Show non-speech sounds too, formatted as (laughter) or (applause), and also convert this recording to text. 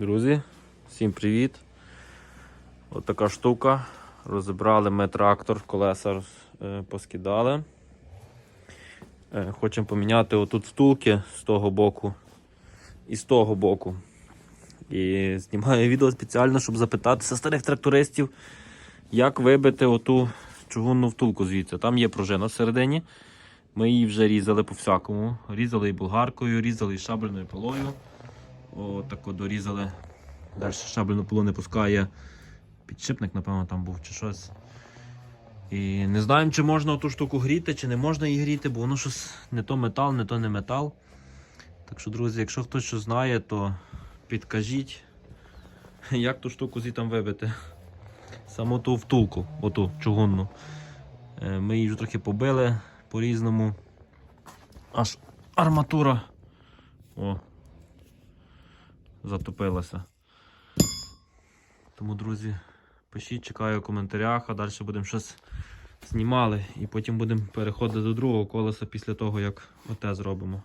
Друзі, всім привіт! От така штука. Розібрали ми трактор, колеса е, поскидали. Е, Хочемо поміняти отут втулки з того боку і з того боку. І знімаю відео спеціально, щоб запитатися старих трактористів, як вибити оту чугунну втулку звідси. Там є пружина всередині. Ми її вже різали по всякому. Різали і болгаркою, різали і шабельною пилою. О, так от дорізали. Далі шабельну пилу не пускає. Підшипник, напевно, там був чи щось. І не знаємо, чи можна ту штуку гріти, чи не можна її гріти, бо воно щось не то метал, не то не метал. Так що, друзі, якщо хтось що знає, то підкажіть, (laughs) як ту штуку звідти вибити. Саму ту втулку, оту чугунну. Е, Ми її вже трохи побили по-різному. Аж арматура. О, затопилася. Тому, друзі, пишіть, чекаю у коментарях, а далі будемо щось знімали. І потім будемо переходити до другого колеса після того, як оте зробимо.